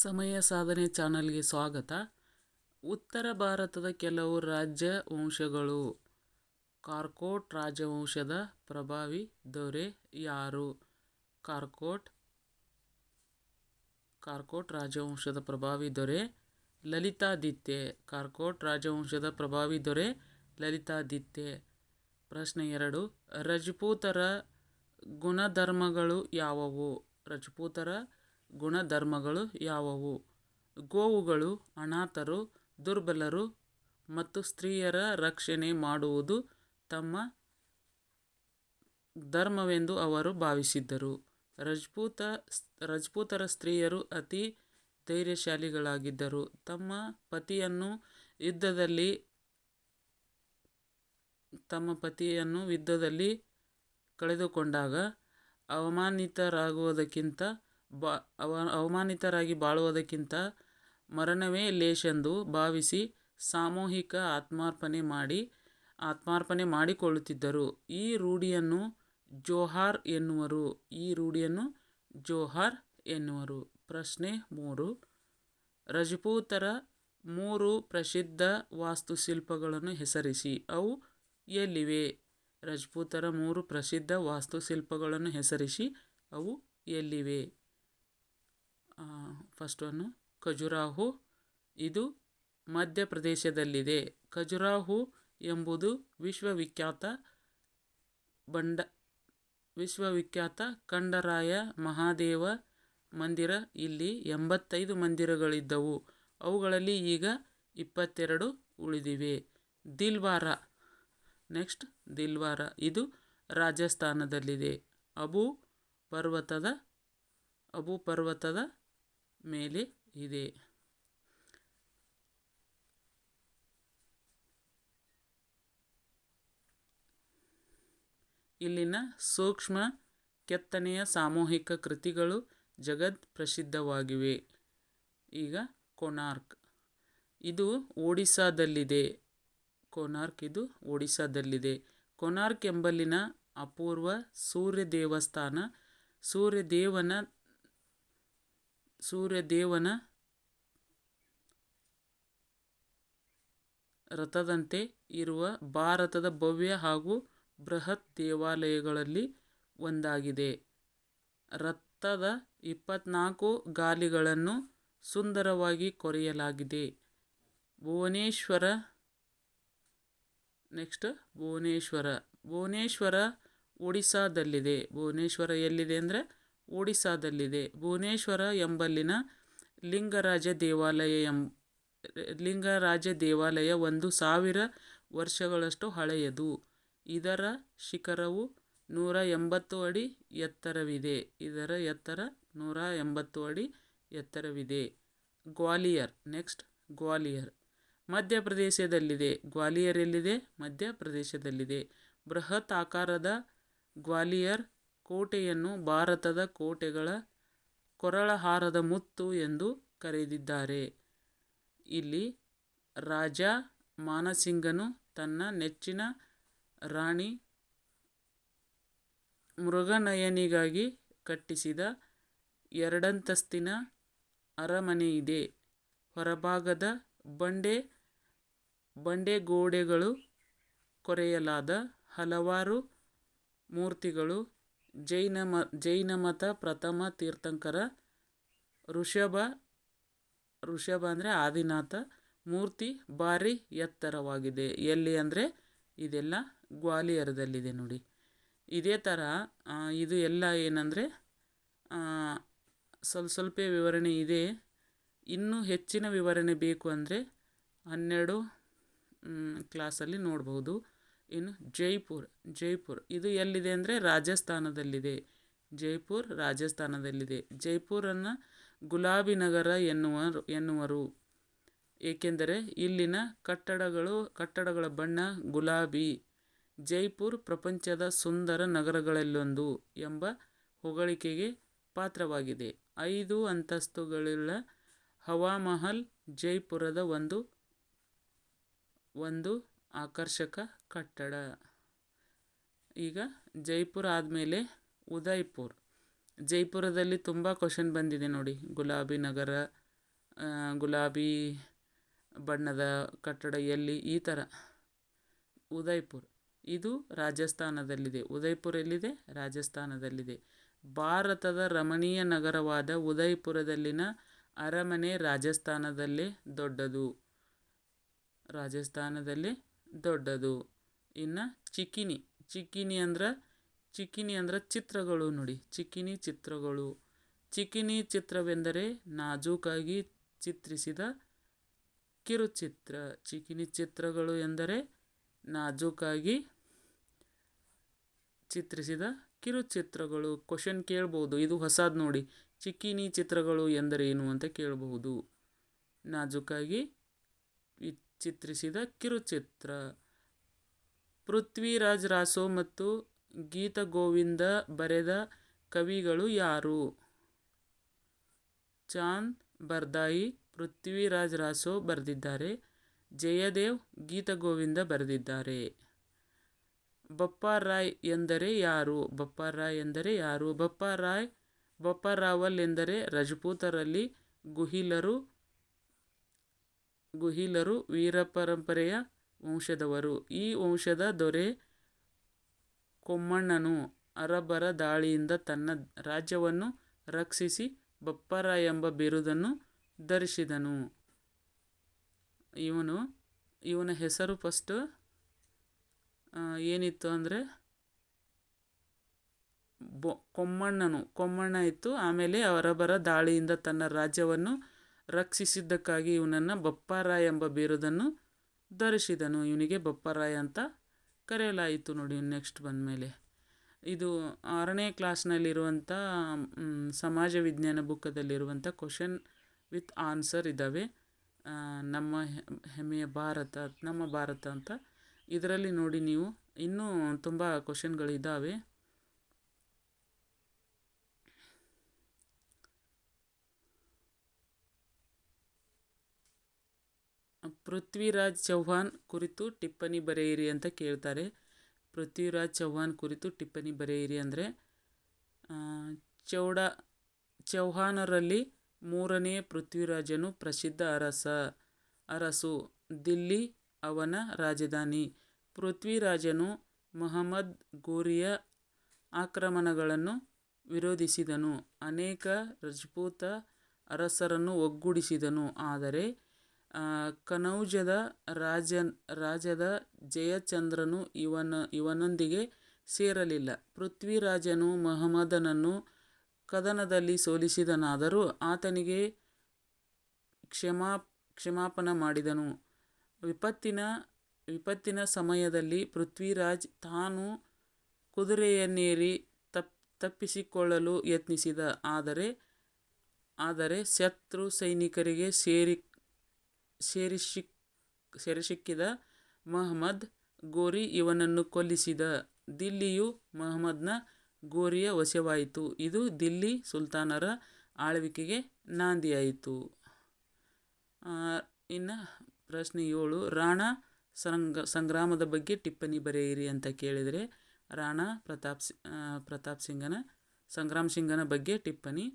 ಸಮಯ ಸಾಧನೆ ಚಾನಲ್ಗೆ ಸ್ವಾಗತ. ಉತ್ತರ ಭಾರತದ ಕೆಲವು ರಾಜ್ಯ ವಂಶಗಳು. ಕಾರ್ಕೋಟ್ ರಾಜವಂಶದ ಪ್ರಭಾವಿ ದೊರೆ ಯಾರು? ಕಾರ್ಕೋಟ್ ಕಾರ್ಕೋಟ್ ರಾಜವಂಶದ ಪ್ರಭಾವಿ ದೊರೆ ಲಲಿತಾದಿತ್ಯ. ಕಾರ್ಕೋಟ್ ರಾಜವಂಶದ ಪ್ರಭಾವಿ ದೊರೆ ಲಲಿತಾದಿತ್ಯ. ಪ್ರಶ್ನೆ ಎರಡು, ರಜಪೂತರ ಗುಣಧರ್ಮಗಳು ಯಾವುವು? ರಜಪೂತರ ಗುಣಧರ್ಮಗಳು ಯಾವುವು? ಗೋವುಗಳು ಅನಾಥರು, ದುರ್ಬಲರು ಮತ್ತು ಸ್ತ್ರೀಯರ ರಕ್ಷಣೆ ಮಾಡುವುದು ತಮ್ಮ ಧರ್ಮವೆಂದು ಅವರು ಭಾವಿಸಿದ್ದರು. ರಜಪೂತ, ರಜಪೂತರ ಸ್ತ್ರೀಯರು ಅತಿ ಧೈರ್ಯಶಾಲಿಗಳಾಗಿದ್ದರು. ತಮ್ಮ ಪತಿಯನ್ನು ಯುದ್ಧದಲ್ಲಿ, ತಮ್ಮ ಪತಿಯನ್ನು ಯುದ್ಧದಲ್ಲಿ ಕಳೆದುಕೊಂಡಾಗ ಅವಮಾನಿತರಾಗುವುದಕ್ಕಿಂತ ಬಾ, ಅವ, ಅವಮಾನಿತರಾಗಿ ಬಾಳುವುದಕ್ಕಿಂತ ಮರಣವೇ ಲೇಶೆಂದು ಭಾವಿಸಿ ಸಾಮೂಹಿಕ ಆತ್ಮಾರ್ಪಣೆ ಮಾಡಿ, ಆತ್ಮಾರ್ಪಣೆ ಮಾಡಿಕೊಳ್ಳುತ್ತಿದ್ದರು. ಈ ರೂಢಿಯನ್ನು ಜೋಹಾರ್ ಎನ್ನುವರು. ಈ ರೂಢಿಯನ್ನು ಜೋಹಾರ್ ಎನ್ನುವರು. ಪ್ರಶ್ನೆ ಮೂರು. ರಜಪೂತರ ಮೂರು ಪ್ರಸಿದ್ಧ ವಾಸ್ತುಶಿಲ್ಪಗಳನ್ನು ಹೆಸರಿಸಿ. ಅವು ಎಲ್ಲಿವೆ? ರಜಪೂತರ ಮೂರು ಪ್ರಸಿದ್ಧ ವಾಸ್ತುಶಿಲ್ಪಗಳನ್ನು ಹೆಸರಿಸಿ. ಅವು ಎಲ್ಲಿವೆ? ಫಸ್ಟ್ ಒನ್ನು ಖಜುರಾಹೋ ಇದು ಮಧ್ಯಪ್ರದೇಶದಲ್ಲಿದೆ. ಖಜುರಾಹು ಎಂಬುದು ವಿಶ್ವವಿಖ್ಯಾತ ಬಂಡ, ವಿಶ್ವವಿಖ್ಯಾತ ಖಂಡರಾಯ ಮಹಾದೇವ ಮಂದಿರ. ಇಲ್ಲಿ ಎಂಬತ್ತೈದು ಮಂದಿರಗಳಿದ್ದವು. ಅವುಗಳಲ್ಲಿ ಈಗ ಇಪ್ಪತ್ತೆರಡು ಉಳಿದಿವೆ. ದಿಲ್ವಾರ, ನೆಕ್ಸ್ಟ್ ದಿಲ್ವಾರ, ಇದು ರಾಜಸ್ಥಾನದಲ್ಲಿದೆ. ಅಬು ಪರ್ವತದ ಅಬು ಪರ್ವತದ ಮೇಲೆ ಇದೆ. ಇಲ್ಲಿನ ಸೂಕ್ಷ್ಮ ಕೆತ್ತನೆಯ ಸಾಮೂಹಿಕ ಕೃತಿಗಳು ಜಗತ್ ಪ್ರಸಿದ್ಧವಾಗಿವೆ. ಈಗ ಕೊನಾರ್ಕ್. ಇದು ಒಡಿಸ್ಸಾದಲ್ಲಿದೆ. ಕೊನಾರ್ಕ್ ಇದು ಒಡಿಸ್ಸಾದಲ್ಲಿದೆ. ಕೊನಾರ್ಕ್ ಎಂಬಲ್ಲಿನ ಅಪೂರ್ವ ಸೂರ್ಯ ದೇವಸ್ಥಾನ ಸೂರ್ಯದೇವನ ಸೂರ್ಯದೇವನ ರಥದಂತೆ ಇರುವ ಭಾರತದ ಭವ್ಯ ಹಾಗೂ ಬೃಹತ್ ದೇವಾಲಯಗಳಲ್ಲಿ ಒಂದಾಗಿದೆ. ರಥದ ಇಪ್ಪತ್ನಾಲ್ಕು ಗಾಲಿಗಳನ್ನು ಸುಂದರವಾಗಿ ಕೊರೆಯಲಾಗಿದೆ. ಭುವನೇಶ್ವರ, ನೆಕ್ಸ್ಟ್ ಭುವನೇಶ್ವರ. ಭುವನೇಶ್ವರ ಒಡಿಸ್ಸಾದಲ್ಲಿದೆ. ಭುವನೇಶ್ವರ ಎಲ್ಲಿದೆ ಅಂದರೆ ಒಡಿಸ್ಸಾದಲ್ಲಿದೆ. ಭುವನೇಶ್ವರ ಎಂಬಲ್ಲಿನ ಲಿಂಗರಾಜ ದೇವಾಲಯ ಎಂ, ಲಿಂಗರಾಜ ದೇವಾಲಯ ಒಂದು ಸಾವಿರ ವರ್ಷಗಳಷ್ಟು ಹಳೆಯದು. ಇದರ ಶಿಖರವು ನೂರ ಎಂಬತ್ತು ಅಡಿ ಎತ್ತರವಿದೆ. ಇದರ ಎತ್ತರ ನೂರ ಎಂಬತ್ತು ಅಡಿ ಎತ್ತರವಿದೆ. ಗ್ವಾಲಿಯರ್, ನೆಕ್ಸ್ಟ್ ಗ್ವಾಲಿಯರ್. ಮಧ್ಯಪ್ರದೇಶದಲ್ಲಿದೆ. ಗ್ವಾಲಿಯರ್ ಎಲ್ಲಿದೆ? ಮಧ್ಯಪ್ರದೇಶದಲ್ಲಿದೆ. ಬೃಹತ್ ಆಕಾರದ ಗ್ವಾಲಿಯರ್ ಕೋಟೆಯನ್ನು ಭಾರತದ ಕೋಟೆಗಳ ಕೊರಳಹಾರದ ಮುತ್ತು ಎಂದು ಕರೆದಿದ್ದಾರೆ. ಇಲ್ಲಿ ರಾಜ ಮಾನಸಿಂಗನು ತನ್ನ ನೆಚ್ಚಿನ ರಾಣಿ ಮೃಗನಯನಿಗಾಗಿ ಕಟ್ಟಿಸಿದ ಎರಡಂತಸ್ತಿನ ಅರಮನೆಯಿದೆ. ಹೊರಭಾಗದ ಬಂಡೆ, ಬಂಡೆಗೋಡೆಗಳು ಕೊರೆಯಲಾದ ಹಲವಾರು ಮೂರ್ತಿಗಳು ಜೈನ ಮ, ಜೈನ ಮತ ಪ್ರಥಮ ತೀರ್ಥಂಕರ ಋಷಭ ಋಷಭ ಅಂದರೆ ಆದಿನಾಥ ಮೂರ್ತಿ ಭಾರಿ ಎತ್ತರವಾಗಿದೆ. ಎಲ್ಲಿ ಅಂದರೆ ಇದೆಲ್ಲ ಗ್ವಾಲಿಯರದಲ್ಲಿದೆ ನೋಡಿ. ಇದೇ ಥರ ಇದು ಎಲ್ಲ ಏನಂದರೆ ಸ್ವಲ್ಪ ಸ್ವಲ್ಪ ವಿವರಣೆ ಇದೆ. ಇನ್ನೂ ಹೆಚ್ಚಿನ ವಿವರಣೆ ಬೇಕು ಅಂದರೆ ಹನ್ನೆರಡು ಕ್ಲಾಸಲ್ಲಿ ನೋಡ್ಬೋದು. ಇನ್ನು ಜೈಪುರ್ ಜೈಪುರ್. ಇದು ಎಲ್ಲಿದೆ ಅಂದರೆ ರಾಜಸ್ಥಾನದಲ್ಲಿದೆ. ಜೈಪುರ್ ರಾಜಸ್ಥಾನದಲ್ಲಿದೆ. ಜೈಪುರನ್ನು ಗುಲಾಬಿ ನಗರ ಎನ್ನುವರು ಎನ್ನುವರು. ಏಕೆಂದರೆ ಇಲ್ಲಿನ ಕಟ್ಟಡಗಳು, ಕಟ್ಟಡಗಳ ಬಣ್ಣ ಗುಲಾಬಿ. ಜೈಪುರ್ ಪ್ರಪಂಚದ ಸುಂದರ ನಗರಗಳಲ್ಲೊಂದು ಎಂಬ ಹೊಗಳಿಕೆಗೆ ಪಾತ್ರವಾಗಿದೆ. ಐದು ಅಂತಸ್ತುಗಳುಳ್ಳ ಹವಾಮಹಲ್ ಜೈಪುರದ ಒಂದು ಒಂದು ಆಕರ್ಷಕ ಕಟ್ಟಡ. ಈಗ ಜೈಪುರ ಆದಮೇಲೆ ಉದಯ್ಪುರ್. ಜೈಪುರದಲ್ಲಿ ತುಂಬ ಕ್ವಶನ್ ಬಂದಿದೆ ನೋಡಿ. ಗುಲಾಬಿ ನಗರ ಗುಲಾಬಿ ಬಣ್ಣದ ಕಟ್ಟಡ ಎಲ್ಲಿ? ಈ ಥರ ಉದಯ್ಪುರ್. ಇದು ರಾಜಸ್ಥಾನದಲ್ಲಿದೆ. ಉದಯ್ಪುರ್ ಎಲ್ಲಿದೆ? ರಾಜಸ್ಥಾನದಲ್ಲಿದೆ. ಭಾರತದ ರಮಣೀಯ ನಗರವಾದ ಉದಯ್ಪುರದಲ್ಲಿನ ಅರಮನೆ ರಾಜಸ್ಥಾನದಲ್ಲೇ ದೊಡ್ಡದು. ರಾಜಸ್ಥಾನದಲ್ಲೇ ದೊಡ್ಡದು. ಇನ್ನು ಚಿಕಿನಿ. ಚಿಕಿನಿ ಅಂದ್ರೆ ಚಿಕಿನಿ ಅಂದ್ರೆ ಚಿತ್ರಗಳು ನೋಡಿ. ಚಿಕಿನಿ ಚಿತ್ರಗಳು. ಚಿಕಿನಿ ಚಿತ್ರವೆಂದರೆ ನಾಜೂಕಾಗಿ ಚಿತ್ರಿಸಿದ ಕಿರುಚಿತ್ರ. ಚಿಕಿನಿ ಚಿತ್ರಗಳು ಎಂದರೆ ನಾಜೂಕಾಗಿ ಚಿತ್ರಿಸಿದ ಕಿರುಚಿತ್ರಗಳು. ಕ್ವಶನ್ ಕೇಳ್ಬೋದು. ಇದು ಹೊಸದು ನೋಡಿ. ಚಿಕ್ಕಿನಿ ಚಿತ್ರಗಳು ಎಂದರೆ ಏನು ಅಂತ ಕೇಳಬಹುದು. ನಾಜೂಕಾಗಿ ಚಿತ್ರಿಸಿದ ಕಿರುಚಿತ್ರ. ಪೃಥ್ವಿರಾಜ್ ರಾಸೋ ಮತ್ತು ಗೀತ ಗೋವಿಂದ ಬರೆದ ಕವಿಗಳು ಯಾರು? ಚಾಂದ್ ಬರ್ದಾಯಿ, ಪೃಥ್ವಿರಾಜ್ ರಾಸೋ ಬರೆದಿದ್ದಾರೆ. ಜಯದೇವ್ ಗೀತ ಗೋವಿಂದ ಬರೆದಿದ್ದಾರೆ. ಬಪ್ಪಾರಾಯ್ ಎಂದರೆ ಯಾರು? ಬಪ್ಪಾರಾಯ್ ಎಂದರೆ ಯಾರು? ಬಪ್ಪಾರಾಯ್, ಬಪ್ಪಾರಾವಲ್ ಎಂದರೆ ರಜಪೂತರಲ್ಲಿ ಗುಹಿಲರು ಗುಹಿಲರು ವೀರಪರಂಪರೆಯ ವಂಶದವರು. ಈ ವಂಶದ ದೊರೆ ಕೊಮ್ಮಣ್ಣನು ಅರಬ್ಬರ ದಾಳಿಯಿಂದ ತನ್ನ ರಾಜ್ಯವನ್ನು ರಕ್ಷಿಸಿ ಬಪ್ಪರ ಎಂಬ ಬಿರುದನ್ನು ಧರಿಸಿದನು. ಇವನು, ಇವನ ಹೆಸರು ಫಸ್ಟು ಏನಿತ್ತು ಅಂದರೆ, ಬೊ, ಕೊಮ್ಮಣ್ಣನು. ಕೊಮ್ಮಣ್ಣ ಇತ್ತು, ಆಮೇಲೆ ಅರಬರ ದಾಳಿಯಿಂದ ತನ್ನ ರಾಜ್ಯವನ್ನು ರಕ್ಷಿಸಿದ್ದಕ್ಕಾಗಿ ಇವನನ್ನು ಬಪ್ಪಾರ ಎಂಬ ಬಿರುದನ್ನು ಧರಿಸಿದನು. ಇವನಿಗೆ ಬಪ್ಪರಾಯ ಅಂತ ಕರೆಯಲಾಯಿತು ನೋಡಿ ನೆಕ್ಸ್ಟ್ ಬಂದಮೇಲೆ. ಇದು ಆರನೇ ಕ್ಲಾಸ್ನಲ್ಲಿರುವಂಥ ಸಮಾಜ ವಿಜ್ಞಾನ ಬುಕ್ಕದಲ್ಲಿರುವಂಥ ಕ್ವಶನ್ ವಿತ್ ಆನ್ಸರ್ ಇದ್ದಾವೆ. ನಮ್ಮ ಹೆಮ್ಮೆಯ ಭಾರತ, ನಮ್ಮ ಭಾರತ ಅಂತ. ಇದರಲ್ಲಿ ನೋಡಿ ನೀವು ಇನ್ನೂ ತುಂಬ ಕ್ವಶನ್ಗಳಿದ್ದಾವೆ. ಪೃಥ್ವಿರಾಜ್ ಚೌಹಾನ್ ಕುರಿತು ಟಿಪ್ಪಣಿ ಬರೆಯಿರಿ ಅಂತ ಕೇಳ್ತಾರೆ. ಪೃಥ್ವಿರಾಜ್ ಚೌಹಾನ್ ಕುರಿತು ಟಿಪ್ಪಣಿ ಬರೆಯಿರಿ ಅಂದರೆ ಚೌಡ, ಚೌಹಾಣರಲ್ಲಿ ಮೂರನೇ ಪೃಥ್ವಿರಾಜನು ಪ್ರಸಿದ್ಧ ಅರಸ, ಅರಸು, ದಿಲ್ಲಿ ಅವನ ರಾಜಧಾನಿ. ಪೃಥ್ವಿರಾಜನು ಮೊಹಮ್ಮದ್ ಗೋರಿಯ ಆಕ್ರಮಣಗಳನ್ನು ವಿರೋಧಿಸಿದನು. ಅನೇಕ ರಜಪೂತ ಅರಸರನ್ನು ಒಗ್ಗೂಡಿಸಿದನು. ಆದರೆ ಕನೌಜದ ರಾಜನ್, ರಾಜದ ಜಯಚಂದ್ರನು ಇವನ, ಇವನೊಂದಿಗೆ ಸೇರಲಿಲ್ಲ. ಪೃಥ್ವಿರಾಜನು ಮಹಮ್ಮದನನ್ನು ಕದನದಲ್ಲಿ ಸೋಲಿಸಿದನಾದರೂ ಆತನಿಗೆ ಕ್ಷಮಾ, ಕ್ಷಮಾಪಣ ಮಾಡಿದನು. ವಿಪತ್ತಿನ ವಿಪತ್ತಿನ ಸಮಯದಲ್ಲಿ ಪೃಥ್ವಿರಾಜ್ ತಾನು ಕುದುರೆಯನ್ನೇರಿ ತಪ್, ತಪ್ಪಿಸಿಕೊಳ್ಳಲು ಯತ್ನಿಸಿದ. ಆದರೆ ಆದರೆ ಶತ್ರು ಸೈನಿಕರಿಗೆ ಸೇರಿ ಸೇರಿಸಿ ಸೆರೆಸಿಕ್ಕಿದ ಮಹಮ್ಮದ್ ಗೋರಿ ಇವನನ್ನು ಕೊಲ್ಲಿಸಿದ. ದಿಲ್ಲಿಯು ಮಹಮ್ಮದ್ನ ಗೋರಿಯ ವಶವಾಯಿತು. ಇದು ದಿಲ್ಲಿ ಸುಲ್ತಾನರ ಆಳ್ವಿಕೆಗೆ ನಾಂದಿಯಾಯಿತು. ಇನ್ನು ಪ್ರಶ್ನೆ ಏಳು, ರಾಣಾ ಸಂಗ, ಸಂಗ್ರಾಮದ ಬಗ್ಗೆ ಟಿಪ್ಪಣಿ ಬರೆಯಿರಿ ಅಂತ ಕೇಳಿದರೆ ರಾಣಾ ಪ್ರತಾಪ್ ಪ್ರತಾಪ್ ಸಿಂಗನ ಸಂಗ್ರಾಮ್ ಸಿಂಗನ ಬಗ್ಗೆ ಟಿಪ್ಪಣಿ.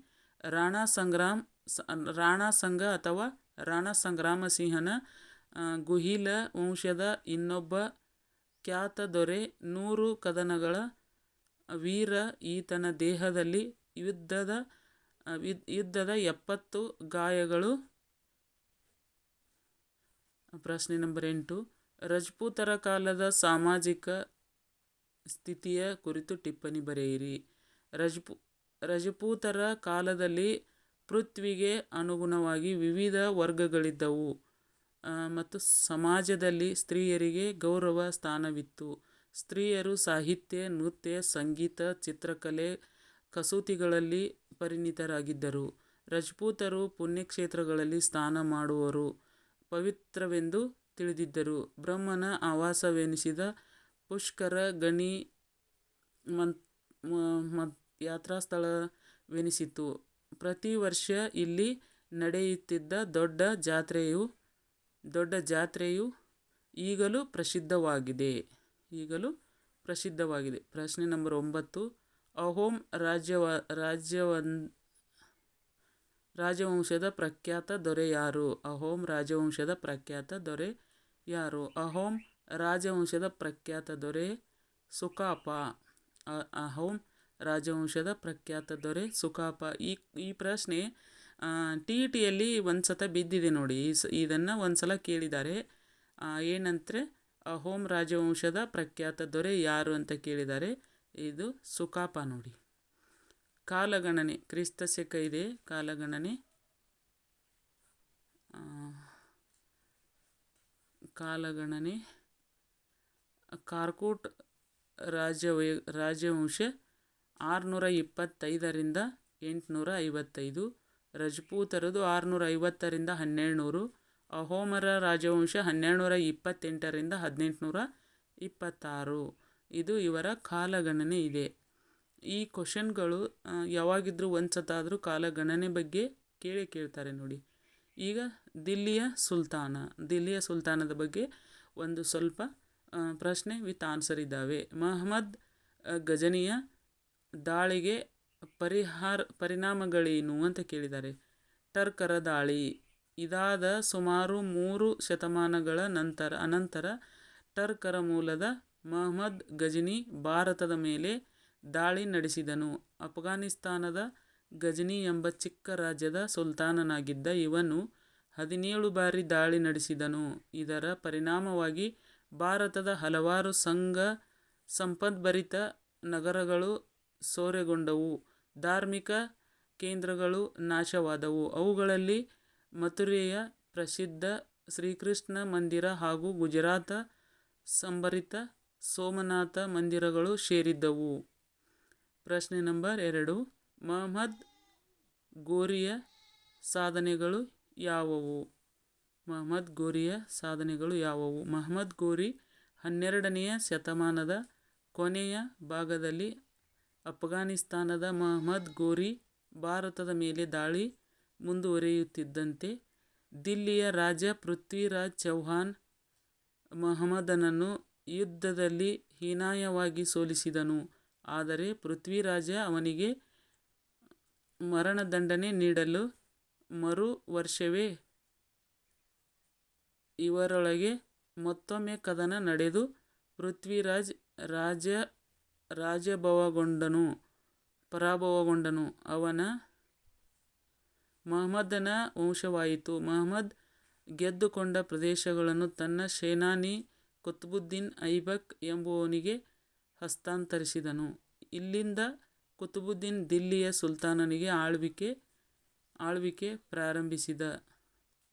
ರಾಣಾ ಸಂಗ್ರಾಮ್ ರಾಣಾ ಸಂಘ ಅಥವಾ ರಾಣಾ ಸಂಗ್ರಾಮ ಸಿಂಹನ ಆ, ಗುಹಿಲ ವಂಶದ ಇನ್ನೊಬ್ಬ ಖ್ಯಾತ ದೊರೆ ನೂರು ಕದನಗಳ ವೀರ ಈತನ ದೇಹದಲ್ಲಿ ಯುದ್ಧದ ಯುದ್ಧದ ಎಪ್ಪತ್ತು ಗಾಯಗಳು. ಪ್ರಶ್ನೆ ನಂಬರ್ ಎಂಟು. ರಜಪೂತರ ಕಾಲದ ಸಾಮಾಜಿಕ ಸ್ಥಿತಿಯ ಕುರಿತು ಟಿಪ್ಪಣಿ ಬರೆಯಿರಿ. ರಜಪೂ ರಜಪೂತರ ಕಾಲದಲ್ಲಿ ಪೃಥ್ವಿಗೆ ಅನುಗುಣವಾಗಿ ವಿವಿಧ ವರ್ಗಗಳಿದ್ದವು. ಮತ್ತು ಸಮಾಜದಲ್ಲಿ ಸ್ತ್ರೀಯರಿಗೆ ಗೌರವ ಸ್ಥಾನವಿತ್ತು. ಸ್ತ್ರೀಯರು ಸಾಹಿತ್ಯ, ನೃತ್ಯ, ಸಂಗೀತ, ಚಿತ್ರಕಲೆ, ಕಸೂತಿಗಳಲ್ಲಿ ಪರಿಣಿತರಾಗಿದ್ದರು. ರಜಪೂತರು ಪುಣ್ಯಕ್ಷೇತ್ರಗಳಲ್ಲಿ ಸ್ನಾನ ಮಾಡುವರು. ಪವಿತ್ರವೆಂದು ತಿಳಿದಿದ್ದರು. ಬ್ರಹ್ಮನ ಆವಾಸವೆನಿಸಿದ ಪುಷ್ಕರ ಗಣಿ ಮನ್, ಮ- ಮ- ಯಾತ್ರಾ ಸ್ಥಳವೆನಿಸಿತು ಪ್ರತಿ ವರ್ಷ ಇಲ್ಲಿ ನಡೆಯುತ್ತಿದ್ದ ದೊಡ್ಡ ಜಾತ್ರೆಯು ದೊಡ್ಡ ಜಾತ್ರೆಯು ಈಗಲೂ ಪ್ರಸಿದ್ಧವಾಗಿದೆ. ಈಗಲೂ ಪ್ರಸಿದ್ಧವಾಗಿದೆ. ಪ್ರಶ್ನೆ ನಂಬರ್ ಒಂಬತ್ತು. ಅಹೋಮ್ ರಾಜ್ಯವ, ರಾಜ್ಯವನ್, ರಾಜವಂಶದ ಪ್ರಖ್ಯಾತ ದೊರೆ ಯಾರು? ಅಹೋಮ್ ರಾಜವಂಶದ ಪ್ರಖ್ಯಾತ ದೊರೆ ಯಾರು? ಅಹೋಮ್ ರಾಜವಂಶದ ಪ್ರಖ್ಯಾತ ದೊರೆ ಸುಕಾಪ. ಅಹೋಮ್ ರಾಜವಂಶದ ಪ್ರಖ್ಯಾತ ದೊರೆ ಸುಕಾಪ. ಈ ಈ ಪ್ರಶ್ನೆ ಟಿ ಟಿಯಲ್ಲಿ ಒಂದು ಸತ ಬಿದ್ದಿದೆ ನೋಡಿ. ಈ ಸ, ಇದನ್ನು ಒಂದು ಸಲ ಕೇಳಿದ್ದಾರೆ ಏನಂತರೆ ಹೋಮ್ ರಾಜವಂಶದ ಪ್ರಖ್ಯಾತ ದೊರೆ ಯಾರು ಅಂತ ಕೇಳಿದ್ದಾರೆ ಇದು ಸುಕಾಪ ನೋಡಿ. ಕಾಲಗಣನೆ ಕ್ರಿಸ್ತ ಸೆಕ ಇದೆ ಕಾಲಗಣನೆ ಕಾಲಗಣನೆ, ಕಾರ್ಕೋಟ್ ರಾಜವೇ, ರಾಜವಂಶ ಆರುನೂರ ಇಪ್ಪತ್ತೈದರಿಂದ ಎಂಟುನೂರ ಐವತ್ತೈದು ರಜಪೂತರದು ಆರುನೂರ ಐವತ್ತರಿಂದ ಹನ್ನೆರಡುನೂರು ಅಹೋಮರ ರಾಜವಂಶ ಹನ್ನೆರಡುನೂರ ಇಪ್ಪತ್ತೆಂಟರಿಂದ ಹದಿನೆಂಟುನೂರ ಇಪ್ಪತ್ತಾರು ಇದು ಇವರ ಕಾಲಗಣನೆ ಇದೆ. ಈ ಕ್ವಶನ್ಗಳು ಯಾವಾಗಿದ್ರೂ ಒಂದು ಸತಾದರೂ ಕಾಲಗಣನೆ ಬಗ್ಗೆ ಕೇಳಿ ಕೇಳ್ತಾರೆ ನೋಡಿ. ಈಗ ದಿಲ್ಲಿಯ ಸುಲ್ತಾನ, ದಿಲ್ಲಿಯ ಸುಲ್ತಾನದ ಬಗ್ಗೆ ಒಂದು ಸ್ವಲ್ಪ ಪ್ರಶ್ನೆ ವಿತ್ ಆನ್ಸರ್ ಇದ್ದಾವೆ. ಮಹಮ್ಮದ್ ಗಜನಿಯ ದಾಳಿಗೆ ಪರಿಹಾರ, ಪರಿಣಾಮಗಳೇನು ಅಂತ ಕೇಳಿದ್ದಾರೆ. ಟರ್ಕರ ದಾಳಿ. ಇದಾದ ಸುಮಾರು ಮೂರು ಶತಮಾನಗಳ ನಂತರ, ಅನಂತರ ಟರ್ಕರ ಮೂಲದ ಮಹಮ್ಮದ್ ಗಜನಿ ಭಾರತದ ಮೇಲೆ ದಾಳಿ ನಡೆಸಿದನು. ಅಫ್ಘಾನಿಸ್ತಾನದ ಗಜನಿ ಎಂಬ ಚಿಕ್ಕ ರಾಜ್ಯದ ಸುಲ್ತಾನನಾಗಿದ್ದ ಇವನು ಹದಿನೇಳು ಬಾರಿ ದಾಳಿ ನಡೆಸಿದನು. ಇದರ ಪರಿಣಾಮವಾಗಿ ಭಾರತದ ಹಲವಾರು ಸಂಘ ಸಂಪದ್ಭರಿತ ನಗರಗಳು ಸೂರೆಗೊಂಡವು. ಧಾರ್ಮಿಕ ಕೇಂದ್ರಗಳು ನಾಶವಾದವು. ಅವುಗಳಲ್ಲಿ ಮಥುರೆಯ ಪ್ರಸಿದ್ಧ ಶ್ರೀಕೃಷ್ಣ ಮಂದಿರ ಹಾಗೂ ಗುಜರಾತ ಸಂಭರಿತ ಸೋಮನಾಥ ಮಂದಿರಗಳು ಸೇರಿದ್ದವು. ಪ್ರಶ್ನೆ ನಂಬರ್ ಎರಡು. ಮಹಮ್ಮದ್ ಗೋರಿಯ ಸಾಧನೆಗಳು ಯಾವುವು? ಮಹಮ್ಮದ್ ಗೋರಿಯ ಸಾಧನೆಗಳು ಯಾವುವು? ಮಹಮ್ಮದ್ ಗೋರಿ ಹನ್ನೆರಡನೆಯ ಶತಮಾನದ ಕೊನೆಯ ಭಾಗದಲ್ಲಿ ಅಫ್ಘಾನಿಸ್ತಾನದ ಮಹಮ್ಮದ್ ಗೋರಿ ಭಾರತದ ಮೇಲೆ ದಾಳಿ ಮುಂದುವರಿಯುತ್ತಿದ್ದಂತೆ ದಿಲ್ಲಿಯ ರಾಜ ಪೃಥ್ವಿರಾಜ್ ಚೌಹಾನ್ ಮಹಮ್ಮದನನ್ನು ಯುದ್ಧದಲ್ಲಿ ಹೀನಾಯವಾಗಿ ಸೋಲಿಸಿದನು. ಆದರೆ ಪೃಥ್ವಿರಾಜ ಅವನಿಗೆ ಮರಣದಂಡನೆ ನೀಡಲು ಮರು ವರ್ಷವೇ ಇವರೊಳಗೆ ಮತ್ತೊಮ್ಮೆ ಕದನ ನಡೆದು ಪೃಥ್ವಿರಾಜ್ ರಾಜ ರಾಜಭವಗೊಂಡನು, ಪರಾಭವಗೊಂಡನು. ಅವನ ಮಹಮ್ಮದನ ವಂಶವಾಯಿತು. ಮಹಮ್ಮದ್ ಗೆದ್ದುಕೊಂಡ ಪ್ರದೇಶಗಳನ್ನು ತನ್ನ ಸೇನಾನಿ ಕುತುಬುದ್ದೀನ್ ಐಬಕ್ ಎಂಬುವನಿಗೆ ಹಸ್ತಾಂತರಿಸಿದನು. ಇಲ್ಲಿಂದ ಕುತುಬುದ್ದೀನ್ ದಿಲ್ಲಿಯ ಸುಲ್ತಾನನಿಗೆ ಆಳ್ವಿಕೆ ಆಳ್ವಿಕೆ ಪ್ರಾರಂಭಿಸಿದ.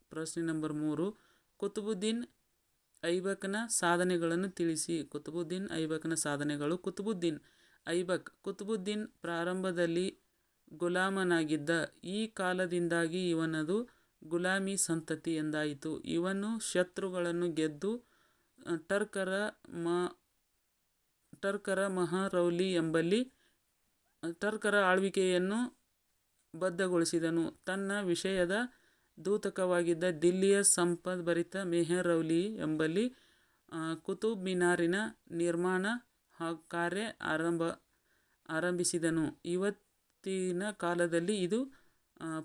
ಪ್ರಶ್ನೆ ನಂಬರ್ ಮೂರು. ಕುತುಬುದ್ದೀನ್ ಐಬಕ್ನ ಸಾಧನೆಗಳನ್ನು ತಿಳಿಸಿ. ಕುತುಬುದ್ದೀನ್ ಐಬಕ್ನ ಸಾಧನೆಗಳು ಕುತುಬುದ್ದೀನ್. ಐಬಕ್ ಕುತುಬುದ್ದೀನ್ ಪ್ರಾರಂಭದಲ್ಲಿ ಗುಲಾಮನಾಗಿದ್ದ ಈ ಕಾಲದಿಂದಾಗಿ ಇವನದು ಗುಲಾಮಿ ಸಂತತಿ ಎಂದಾಯಿತು. ಇವನು ಶತ್ರುಗಳನ್ನು ಗೆದ್ದು ಟರ್ಕರ ಮ, ಟರ್ಕರ ಮಹಾರೌಲಿ ಎಂಬಲ್ಲಿ ಟರ್ಕರ ಆಳ್ವಿಕೆಯನ್ನು ಬದ್ಧಗೊಳಿಸಿದನು. ತನ್ನ ವಿಷಯದ ದೂತಕವಾಗಿದ್ದ ದಿಲ್ಲಿಯ ಸಂಪದ್ಭರಿತ ಮೆಹರೌಲಿ ಎಂಬಲ್ಲಿ ಕುತುಬ್ ಮಿನಾರಿನ ನಿರ್ಮಾಣ ಕಾರ್ಯ ಆರಂಭ, ಆರಂಭಿಸಿದನು. ಇವತ್ತಿನ ಕಾಲದಲ್ಲಿ ಇದು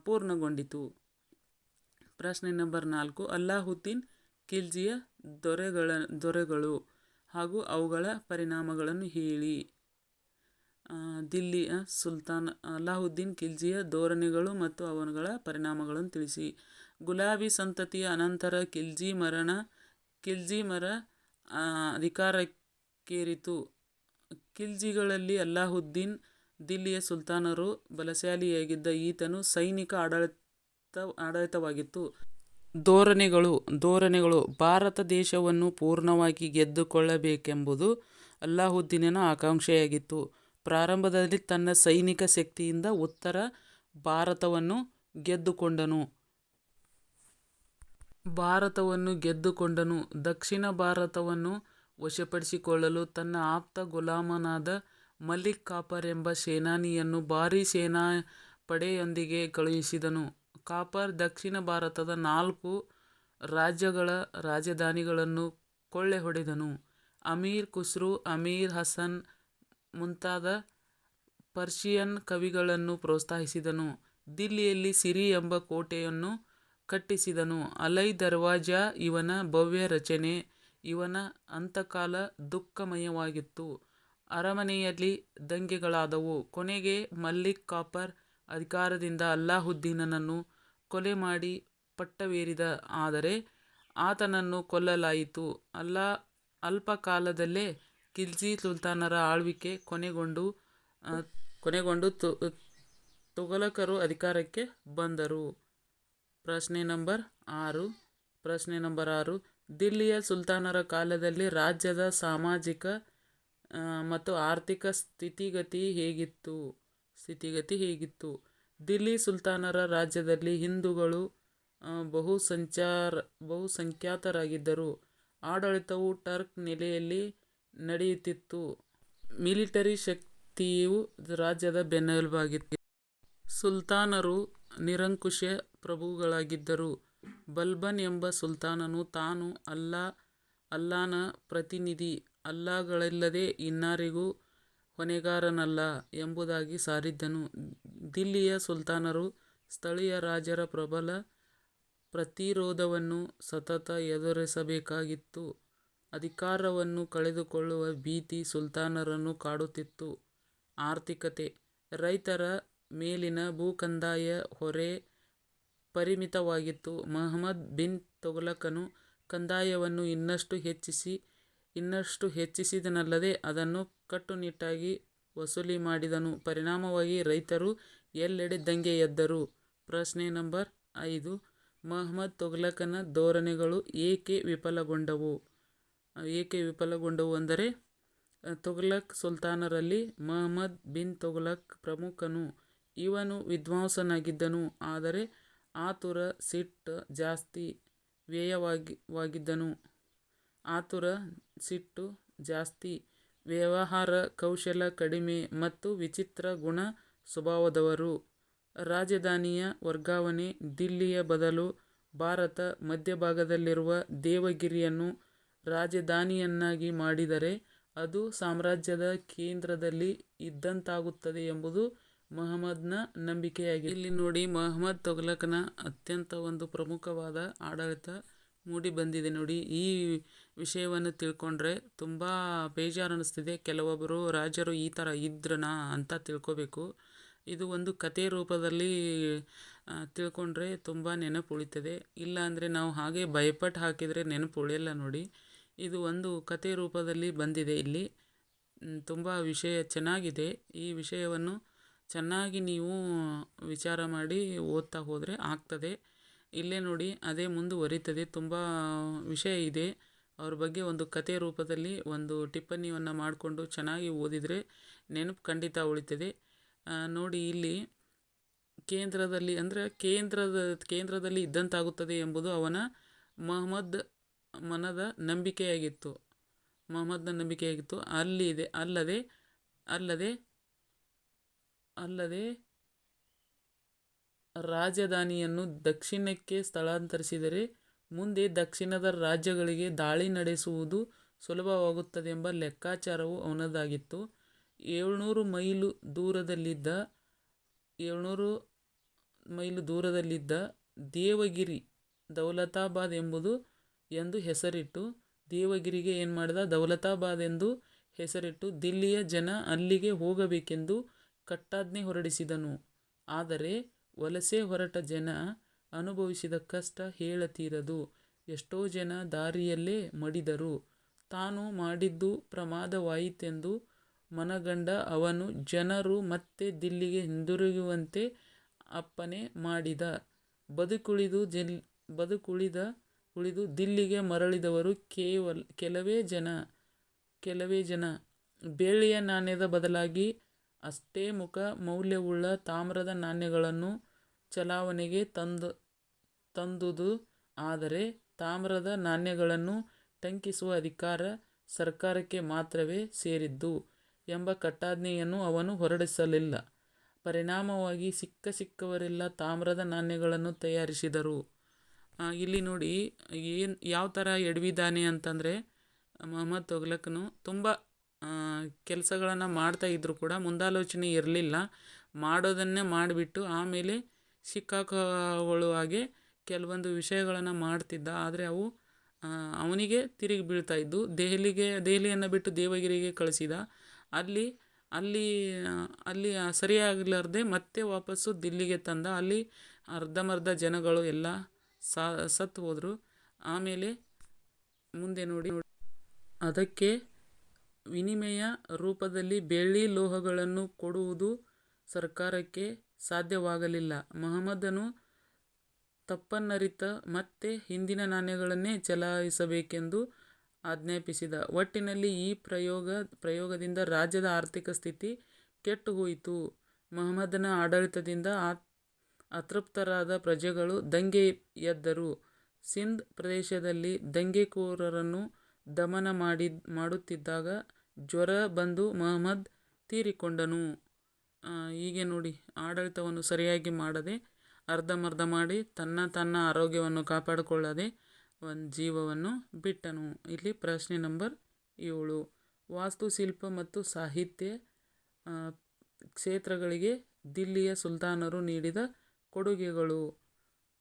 ಪೂರ್ಣಗೊಂಡಿತು. ಪ್ರಶ್ನೆ ನಂಬರ್ ನಾಲ್ಕು, ಅಲ್ಲಾಹುದ್ದೀನ್ ಖಿಲ್ಜಿಯ ದೊರೆಗಳ, ದೊರೆಗಳು ಹಾಗೂ ಅವುಗಳ ಪರಿಣಾಮಗಳನ್ನು ಹೇಳಿ. ದಿಲ್ಲಿಯ ಸುಲ್ತಾನ್ ಅಲ್ಲಾಹುದ್ದೀನ್ ಖಿಲ್ಜಿಯ ಧೋರಣೆಗಳು ಮತ್ತು ಅವನುಗಳ ಪರಿಣಾಮಗಳನ್ನು ತಿಳಿಸಿ. ಗುಲಾಬಿ ಸಂತತಿಯ ಅನಂತರ ಖಿಲ್ಜಿ ಮರಣ, ಖಿಲ್ಜಿ ಮರ ಅಧಿಕಾರಕ್ಕೇರಿತು. ಖಿಲ್ಜಿಗಳಲ್ಲಿ ಅಲ್ಲಾಹುದ್ದೀನ್, ದಿಲ್ಲಿಯ ಸುಲ್ತಾನರು ಬಲಶಾಲಿಯಾಗಿದ್ದ ಈತನು ಸೈನಿಕ ಆಡಳಿತ, ಆಡಳಿತವಾಗಿತ್ತು. ಧೋರಣೆಗಳು ಧೋರಣೆಗಳು ಭಾರತ ದೇಶವನ್ನು ಪೂರ್ಣವಾಗಿ ಗೆದ್ದುಕೊಳ್ಳಬೇಕೆಂಬುದು ಅಲ್ಲಾಹುದ್ದೀನನ ಆಕಾಂಕ್ಷೆಯಾಗಿತ್ತು. ಪ್ರಾರಂಭದಲ್ಲಿ ತನ್ನ ಸೈನಿಕ ಶಕ್ತಿಯಿಂದ ಉತ್ತರ ಭಾರತವನ್ನು ಗೆದ್ದುಕೊಂಡನು. ಭಾರತವನ್ನು ಗೆದ್ದುಕೊಂಡನು. ದಕ್ಷಿಣ ಭಾರತವನ್ನು ವಶಪಡಿಸಿಕೊಳ್ಳಲು ತನ್ನ ಆಪ್ತ ಗುಲಾಮನಾದ ಮಲಿಕ್ ಕಾಪರ್ ಎಂಬ ಸೇನಾನಿಯನ್ನು ಭಾರೀ ಸೇನಾಪಡೆಯೊಂದಿಗೆ ಕಳುಹಿಸಿದನು. ಕಾಪರ್ ದಕ್ಷಿಣ ಭಾರತದ ನಾಲ್ಕು ರಾಜ್ಯಗಳ ರಾಜಧಾನಿಗಳನ್ನು ಕೊಳ್ಳೆ ಹೊಡೆದನು ಅಮೀರ್ ಖುಸ್ರು, ಅಮೀರ್ ಹಸನ್ ಮುಂತಾದ ಪರ್ಷಿಯನ್ ಕವಿಗಳನ್ನು ಪ್ರೋತ್ಸಾಹಿಸಿದನು. ದಿಲ್ಲಿಯಲ್ಲಿ ಸಿರಿ ಎಂಬ ಕೋಟೆಯನ್ನು ಕಟ್ಟಿಸಿದನು. ಅಲೈ ದರ್ವಾಜಾ ಇವನ ಭವ್ಯ ರಚನೆ. ಇವನ ಅಂತಕಾಲ ದುಃಖಮಯವಾಗಿತ್ತು. ಅರಮನೆಯಲ್ಲಿ ದಂಗೆಗಳಾದವು. ಕೊನೆಗೆ ಮಲ್ಲಿಕ್ ಕಾಪರ್ ಅಧಿಕಾರದಿಂದ ಅಲ್ಲಾಹುದ್ದೀನನನ್ನು ಕೊಲೆ ಮಾಡಿ ಪಟ್ಟವೇರಿದ. ಆದರೆ ಆತನನ್ನು ಕೊಲ್ಲಲಾಯಿತು. ಅಲ್ಲಾ ಅಲ್ಪಕಾಲದಲ್ಲೇ ಖಿಲ್ಜಿ ಸುಲ್ತಾನರ ಆಳ್ವಿಕೆ ಕೊನೆಗೊಂಡು ಕೊನೆಗೊಂಡು ತುಘಲಕರು ಅಧಿಕಾರಕ್ಕೆ ಬಂದರು. ಪ್ರಶ್ನೆ ನಂಬರ್ ಆರು. ಪ್ರಶ್ನೆ ನಂಬರ್ ಆರು. ದಿಲ್ಲಿಯ ಸುಲ್ತಾನರ ಕಾಲದಲ್ಲಿ ರಾಜ್ಯದ ಸಾಮಾಜಿಕ ಮತ್ತು ಆರ್ಥಿಕ ಸ್ಥಿತಿಗತಿ ಹೇಗಿತ್ತು? ಸ್ಥಿತಿಗತಿ ಹೇಗಿತ್ತು? ದಿಲ್ಲಿ ಸುಲ್ತಾನರ ರಾಜ್ಯದಲ್ಲಿ ಹಿಂದೂಗಳು ಬಹುಸಂಚಾರ, ಬಹುಸಂಖ್ಯಾತರಾಗಿದ್ದರು. ಆಡಳಿತವು ಟರ್ಕ್ ನೆಲೆಯಲ್ಲಿ ನಡೆಯುತ್ತಿತ್ತು. ಮಿಲಿಟರಿ ಶಕ್ತಿಯು ರಾಜ್ಯದ ಬೆನ್ನೆಲುಬಾಗಿತ್ತು. ಸುಲ್ತಾನರು ನಿರಂಕುಶ ಪ್ರಭುಗಳಾಗಿದ್ದರು. ಬಲ್ಬನ್ ಎಂಬ ಸುಲ್ತಾನನು ತಾನು ಅಲ್ಲಾ, ಅಲ್ಲಾನ ಪ್ರತಿನಿಧಿ, ಅಲ್ಲಾಗಳಿಲ್ಲದೆ ಇನ್ನಾರಿಗೂ ಹೊಣೆಗಾರನಲ್ಲ ಎಂಬುದಾಗಿ ಸಾರಿದ್ದನು. ದಿಲ್ಲಿಯ ಸುಲ್ತಾನರು ಸ್ಥಳೀಯ ರಾಜರ ಪ್ರಬಲ ಪ್ರತಿರೋಧವನ್ನು ಸತತ ಎದುರಿಸಬೇಕಾಗಿತ್ತು. ಅಧಿಕಾರವನ್ನು ಕಳೆದುಕೊಳ್ಳುವ ಭೀತಿ ಸುಲ್ತಾನರನ್ನು ಕಾಡುತ್ತಿತ್ತು. ಆರ್ಥಿಕತೆ. ರೈತರ ಮೇಲಿನ ಭೂಕಂದಾಯ ಹೊರೆ ಪರಿಮಿತವಾಗಿತ್ತು. ಮಹಮ್ಮದ್ ಬಿನ್ ತೊಗಲಕನು ಕಂದಾಯವನ್ನು ಇನ್ನಷ್ಟು ಹೆಚ್ಚಿಸಿ, ಇನ್ನಷ್ಟು ಹೆಚ್ಚಿಸಿದನಲ್ಲದೆ ಅದನ್ನು ಕಟ್ಟುನಿಟ್ಟಾಗಿ ವಸೂಲಿ ಮಾಡಿದನು. ಪರಿಣಾಮವಾಗಿ ರೈತರು ಎಲ್ಲೆಡೆ ದಂಗೆ ಎದ್ದರು. ಪ್ರಶ್ನೆ ನಂಬರ್ ಐದು. ಮಹಮ್ಮದ್ ತೊಗಲಕನ ಧೋರಣೆಗಳು ಏಕೆ ವಿಫಲಗೊಂಡವು? ಏಕೆ ವಿಫಲಗೊಂಡವು ಅಂದರೆ ತುಘಲಕ್ ಸುಲ್ತಾನರಲ್ಲಿ ಮಹಮ್ಮದ್ ಬಿನ್ ತುಘಲಕ್ ಪ್ರಮುಖನು. ಇವನು ವಿದ್ವಾಂಸನಾಗಿದ್ದನು, ಆದರೆ ಆತುರ ಸಿಟ್ಟು ಜಾಸ್ತಿ ವ್ಯಯವಾಗಿ, ವಾಗಿದ್ದನು. ಆತುರ ಸಿಟ್ಟು ಜಾಸ್ತಿ ವ್ಯವಹಾರ ಕೌಶಲ ಕಡಿಮೆ ಮತ್ತು ವಿಚಿತ್ರ ಗುಣ ಸ್ವಭಾವದವರು. ರಾಜಧಾನಿಯ ವರ್ಗಾವಣೆ ದಿಲ್ಲಿಯ ಬದಲು ಭಾರತ ಮಧ್ಯಭಾಗದಲ್ಲಿರುವ ದೇವಗಿರಿಯನ್ನು ರಾಜಧಾನಿಯನ್ನಾಗಿ ಮಾಡಿದರೆ ಅದು ಸಾಮ್ರಾಜ್ಯದ ಕೇಂದ್ರದಲ್ಲಿ ಇದ್ದಂತಾಗುತ್ತದೆ ಎಂಬುದು ಮಹಮ್ಮದ್ನ ನಂಬಿಕೆಯಾಗಿದೆ. ಇಲ್ಲಿ ನೋಡಿ ಮಹಮ್ಮದ್ ತುಘಲಕನ ಅತ್ಯಂತ ಒಂದು ಪ್ರಮುಖವಾದ ಆಡಳಿತ ಮೂಡಿ ಬಂದಿದೆ ನೋಡಿ. ಈ ವಿಷಯವನ್ನು ತಿಳ್ಕೊಂಡ್ರೆ ತುಂಬ ಬೇಜಾರು ಅನ್ನಿಸ್ತಿದೆ ಕೆಲವೊಬ್ಬರು ರಾಜರು ಈ ಥರ ಇದ್ರನಾ ಅಂತ ತಿಳ್ಕೊಬೇಕು. ಇದು ಒಂದು ಕತೆ ರೂಪದಲ್ಲಿ ತಿಳ್ಕೊಂಡ್ರೆ ತುಂಬ ನೆನಪು ಉಳಿತದೆ ಇಲ್ಲ ಅಂದರೆ ನಾವು ಹಾಗೆ ಭಯಪಟ್ಟು ಹಾಕಿದರೆ ನೆನಪು ಉಳಿಯಲ್ಲ ನೋಡಿ. ಇದು ಒಂದು ಕತೆ ರೂಪದಲ್ಲಿ ಬಂದಿದೆ ಇಲ್ಲಿ. ತುಂಬ ವಿಷಯ ಚೆನ್ನಾಗಿದೆ. ಈ ವಿಷಯವನ್ನು ಚೆನ್ನಾಗಿ ನೀವು ವಿಚಾರ ಮಾಡಿ ಓದ್ತಾ ಹೋದರೆ ಆಗ್ತದೆ. ಇಲ್ಲೇ ನೋಡಿ, ಅದೇ ಮುಂದುವರಿತದೆ. ತುಂಬ ವಿಷಯ ಇದೆ. ಅವ್ರ ಬಗ್ಗೆ ಒಂದು ಕತೆ ರೂಪದಲ್ಲಿ ಒಂದು ಟಿಪ್ಪಣಿಯನ್ನು ಮಾಡಿಕೊಂಡು ಚೆನ್ನಾಗಿ ಓದಿದರೆ ನೆನಪು ಖಂಡಿತ ಉಳಿತದೆ. ನೋಡಿ ಇಲ್ಲಿ ಕೇಂದ್ರದಲ್ಲಿ ಅಂದರೆ ಕೇಂದ್ರದ, ಕೇಂದ್ರದಲ್ಲಿ ಇದ್ದಂತಾಗುತ್ತದೆ ಎಂಬುದು ಅವನ ಮಹಮ್ಮದ್ ಮನದ ನಂಬಿಕೆಯಾಗಿತ್ತು. ಮೊಹಮ್ಮದ್ನ ನಂಬಿಕೆಯಾಗಿತ್ತು. ಅಲ್ಲಿದೆ ಅಲ್ಲದೆ ಅಲ್ಲದೆ ಅಲ್ಲದೆ ರಾಜಧಾನಿಯನ್ನು ದಕ್ಷಿಣಕ್ಕೆ ಸ್ಥಳಾಂತರಿಸಿದರೆ ಮುಂದೆ ದಕ್ಷಿಣದ ರಾಜ್ಯಗಳಿಗೆ ದಾಳಿ ನಡೆಸುವುದು ಸುಲಭವಾಗುತ್ತದೆ ಎಂಬ ಲೆಕ್ಕಾಚಾರವು ಅವನದಾಗಿತ್ತು. ಏಳ್ನೂರು ಮೈಲು ದೂರದಲ್ಲಿದ್ದ, ಏಳ್ನೂರು ಮೈಲು ದೂರದಲ್ಲಿದ್ದ ದೇವಗಿರಿ ದೌಲತಾಬಾದ್ ಎಂಬುದು ಎಂದು ಹೆಸರಿಟ್ಟು ದೇವಗಿರಿಗೆ ಏನು ಮಾಡಿದ? ದೌಲತಾಬಾದ್ ಎಂದು ಹೆಸರಿಟ್ಟು ದಿಲ್ಲಿಯ ಜನ ಅಲ್ಲಿಗೆ ಹೋಗಬೇಕೆಂದು ಕಟ್ಟಾಜ್ಞೆ ಹೊರಡಿಸಿದನು. ಆದರೆ ವಲಸೆ ಹೊರಟ ಜನ ಅನುಭವಿಸಿದ ಕಷ್ಟ ಹೇಳತೀರದು. ಎಷ್ಟೋ ಜನ ದಾರಿಯಲ್ಲೇ ಮಡಿದರು. ತಾನು ಮಾಡಿದ್ದು ಪ್ರಮಾದವಾಯಿತೆಂದು ಮನಗಂಡ ಅವನು ಜನರು ಮತ್ತೆ ದಿಲ್ಲಿಗೆ ಹಿಂದಿರುಗುವಂತೆ ಅಪ್ಪಣೆ ಮಾಡಿದ. ಬದುಕುಳಿದು ಜಲ್ ಬದುಕುಳಿದ ಉಳಿದು ದಿಲ್ಲಿಗೆ ಮರಳಿದವರು ಕೇವಲ, ಕೆಲವೇ ಜನ ಕೆಲವೇ ಜನ. ಬೆಳ್ಳಿಯ ನಾಣ್ಯದ ಬದಲಾಗಿ ಅಷ್ಟೇ ಮುಖ, ಮೌಲ್ಯವುಳ್ಳ ತಾಮ್ರದ ನಾಣ್ಯಗಳನ್ನು ಚಲಾವಣೆಗೆ ತಂದು, ತಂದುದು. ಆದರೆ ತಾಮ್ರದ ನಾಣ್ಯಗಳನ್ನು ಟಂಕಿಸುವ ಅಧಿಕಾರ ಸರ್ಕಾರಕ್ಕೆ ಮಾತ್ರವೇ ಸೇರಿದ್ದು ಎಂಬ ಕಟ್ಟಾಜ್ಞೆಯನ್ನು ಅವನು ಹೊರಡಿಸಲಿಲ್ಲ. ಪರಿಣಾಮವಾಗಿ ಸಿಕ್ಕ ಸಿಕ್ಕವರೆಲ್ಲ ತಾಮ್ರದ ನಾಣ್ಯಗಳನ್ನು ತಯಾರಿಸಿದರು. ಇಲ್ಲಿ ನೋಡಿ, ಏನು, ಯಾವ ಥರ ಎಡವಿದ್ದಾನೆ ಅಂತಂದರೆ, ಮೊಹಮ್ಮದ್ ತುಘಲಕನು ತುಂಬ ಕೆಲಸಗಳನ್ನು ಮಾಡ್ತಾ ಇದ್ದರೂ ಕೂಡ ಮುಂದಾಲೋಚನೆ ಇರಲಿಲ್ಲ. ಮಾಡೋದನ್ನೇ ಮಾಡಿಬಿಟ್ಟು ಆಮೇಲೆ ಸಿಕ್ಕಾಕೊಳ್ಳುವ ಹಾಗೆ ಕೆಲವೊಂದು ವಿಷಯಗಳನ್ನು ಮಾಡ್ತಿದ್ದ. ಆದರೆ ಅವು ಅವನಿಗೆ ತಿರುಗಿ ಬೀಳ್ತಾ ಇದ್ದು, ದೆಹಲಿಗೆ, ದೆಹಲಿಯನ್ನು ಬಿಟ್ಟು ದೇವಗಿರಿಗೆ ಕಳಿಸಿದ. ಅಲ್ಲಿ ಅಲ್ಲಿ ಅಲ್ಲಿ ಸರಿಯಾಗಲಾರ್ದೆ ಮತ್ತೆ ವಾಪಸ್ಸು ದಿಲ್ಲಿಗೆ ತಂದ. ಅಲ್ಲಿ ಅರ್ಧಮರ್ಧ ಜನಗಳು ಎಲ್ಲ ಸತ್ತು ಹೋದರು. ಆಮೇಲೆ ಮುಂದೆ ನೋಡಿ ಅದಕ್ಕೆ ವಿನಿಮಯ ರೂಪದಲ್ಲಿ ಬೆಳ್ಳಿ ಲೋಹಗಳನ್ನು ಕೊಡುವುದು ಸರ್ಕಾರಕ್ಕೆ ಸಾಧ್ಯವಾಗಲಿಲ್ಲ. ಮಹಮ್ಮದನು ತಪ್ಪನ್ನರಿತ ಮತ್ತೆ ಹಿಂದಿನ ನಾಣ್ಯಗಳನ್ನೇ ಚಲಾಯಿಸಬೇಕೆಂದು ಆಜ್ಞಾಪಿಸಿದ. ಒಟ್ಟಿನಲ್ಲಿ ಈ ಪ್ರಯೋಗ, ಪ್ರಯೋಗದಿಂದ ರಾಜ್ಯದ ಆರ್ಥಿಕ ಸ್ಥಿತಿ ಕೆಟ್ಟು ಹೋಯಿತು ಮಹಮ್ಮದನ ಆಡಳಿತದಿಂದ ಅತೃಪ್ತರಾದ ಪ್ರಜೆಗಳು ದಂಗೆ ಎದ್ದರು. ಸಿಂಧ್ ಪ್ರದೇಶದಲ್ಲಿ ದಂಗೆಕೋರರನ್ನು ದಮನ ಮಾಡಿ ಮಾಡುತ್ತಿದ್ದಾಗ ಜ್ವರ ಬಂದು ಮಹಮ್ಮದ್ ತೀರಿಕೊಂಡನು. ಹೀಗೆ ನೋಡಿ, ಆಡಳಿತವನ್ನು ಸರಿಯಾಗಿ ಮಾಡದೆ ಅರ್ಧಮರ್ಧ ಮಾಡಿ ತನ್ನ ತನ್ನ ಆರೋಗ್ಯವನ್ನು ಕಾಪಾಡಿಕೊಳ್ಳದೆ ಒಂದು ಜೀವವನ್ನು ಬಿಟ್ಟನು. ಇಲ್ಲಿ ಪ್ರಶ್ನೆ ನಂಬರ್ ಏಳು. ವಾಸ್ತುಶಿಲ್ಪ ಮತ್ತು ಸಾಹಿತ್ಯ ಕ್ಷೇತ್ರಗಳಿಗೆ ದಿಲ್ಲಿಯ ಸುಲ್ತಾನರು ನೀಡಿದ ಕೊಡುಗೆಗಳು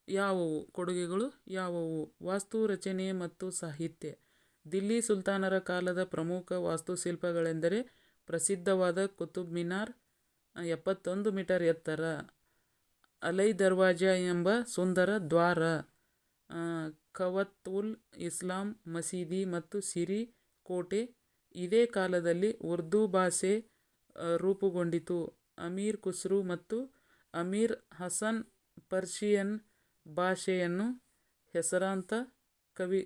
ಯಾವುವು? ಕೊಡುಗೆಗಳು ಯಾವುವು? ವಾಸ್ತು ರಚನೆ ಮತ್ತು ಸಾಹಿತ್ಯ. ದಿಲ್ಲಿ ಸುಲ್ತಾನರ ಕಾಲದ ಪ್ರಮುಖ ವಾಸ್ತುಶಿಲ್ಪಗಳೆಂದರೆ ಪ್ರಸಿದ್ಧವಾದ ಕುತುಬ್ ಮಿನಾರ್, ಎಪ್ಪತ್ತೊಂದು ಮೀಟರ್ ಎತ್ತರ, ಅಲೈ ದರ್ವಾಜ ಎಂಬ ಸುಂದರ ದ್ವಾರ ಕವತ್ ಇಸ್ಲಾಂ ಮಸೀದಿ ಮತ್ತು ಸಿರಿ ಕೋಟೆ ಇದೇ ಕಾಲದಲ್ಲಿ ಉರ್ದು ಭಾಷೆ ರೂಪುಗೊಂಡಿತು. ಅಮೀರ್ ಖುಸ್ರು ಮತ್ತು ಅಮೀರ್ ಹಸನ್ ಪರ್ಷಿಯನ್ ಭಾಷೆಯನ್ನು ಹೆಸರಾಂತ ಕವಿ,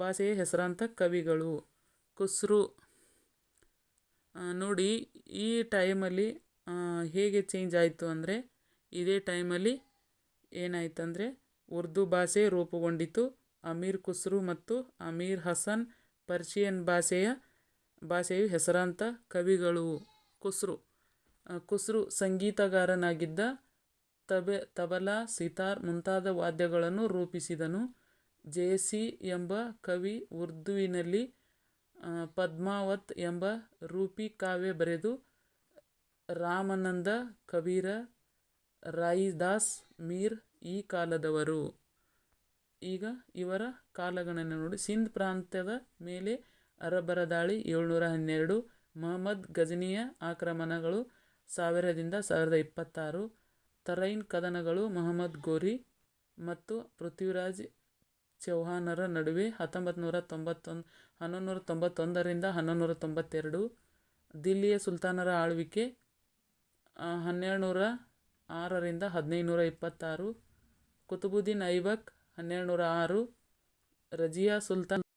ಭಾಷೆಯ ಹೆಸರಾಂತ ಕವಿಗಳು. ಖುಸ್ರು ನೋಡಿ, ಈ ಟೈಮಲ್ಲಿ ಹೇಗೆ ಚೇಂಜ್ ಆಯಿತು ಅಂದರೆ, ಇದೇ ಟೈಮಲ್ಲಿ ಏನಾಯ್ತಂದರೆ, ಉರ್ದು ಭಾಷೆ ರೂಪುಗೊಂಡಿತು. ಅಮೀರ್ ಖುಸ್ರು ಮತ್ತು ಅಮೀರ್ ಹಸನ್ ಪರ್ಷಿಯನ್ ಭಾಷೆಯ, ಭಾಷೆಯು ಹೆಸರಾಂತ ಕವಿಗಳು. ಖುಸ್ರು ಖುಸ್ರು ಸಂಗೀತಗಾರನಾಗಿದ್ದ ತಬೆ ತಬಲಾ, ಸಿತಾರ್ ಮುಂತಾದ ವಾದ್ಯಗಳನ್ನು ರೂಪಿಸಿದನು. ಜೇಸಿ ಎಂಬ ಕವಿ ಉರ್ದುವಿನಲ್ಲಿ ಪದ್ಮಾವತ್ ಎಂಬ ರೂಪಿ ಕಾವ್ಯ ಬರೆದು, ರಾಮಾನಂದ ಕಬೀರ, ರಾಯಿದಾಸ್ ಮೀರ್ ಈ ಕಾಲದವರು. ಈಗ ಇವರ ಕಾಲಗಣನೆ ನೋಡಿ. ಸಿಂಧ್ ಪ್ರಾಂತ್ಯದ ಮೇಲೆ ಅರಬ್ಬರ ದಾಳಿ ಏಳ್ನೂರ ಹನ್ನೆರಡು, ಮಹಮ್ಮದ್ ಗಜನಿಯ ಆಕ್ರಮಣಗಳು ಸಾವಿರದಿಂದ ಸಾವಿರದ ಇಪ್ಪತ್ತಾರು. ತರೈನ್ ಕದನಗಳು ಮಹಮ್ಮದ್ ಗೋರಿ ಮತ್ತು ಪೃಥ್ವಿರಾಜ್ ಚೌಹಾನರ ನಡುವೆ ಹತ್ತೊಂಬತ್ತು ನೂರ ತೊಂಬತ್ತೊಂದು ಹನ್ನೊಂದು ನೂರ ತೊಂಬತ್ತೊಂದರಿಂದ ಹನ್ನೊಂದು ನೂರ ತೊಂಬತ್ತೆರಡು ದಿಲ್ಲಿಯ ಸುಲ್ತಾನರ ಆಳ್ವಿಕೆ ಹನ್ನೆರಡು ನೂರ ಆರರಿಂದ ಹದಿನೈದು ನೂರ ಇಪ್ಪತ್ತಾರು ಕುತುಬುದ್ದೀನ್ ಐಬಕ್ ಹನ್ನೆರಡು ನೂರ ಆರು ರಜಿಯಾ ಸುಲ್ತಾನ್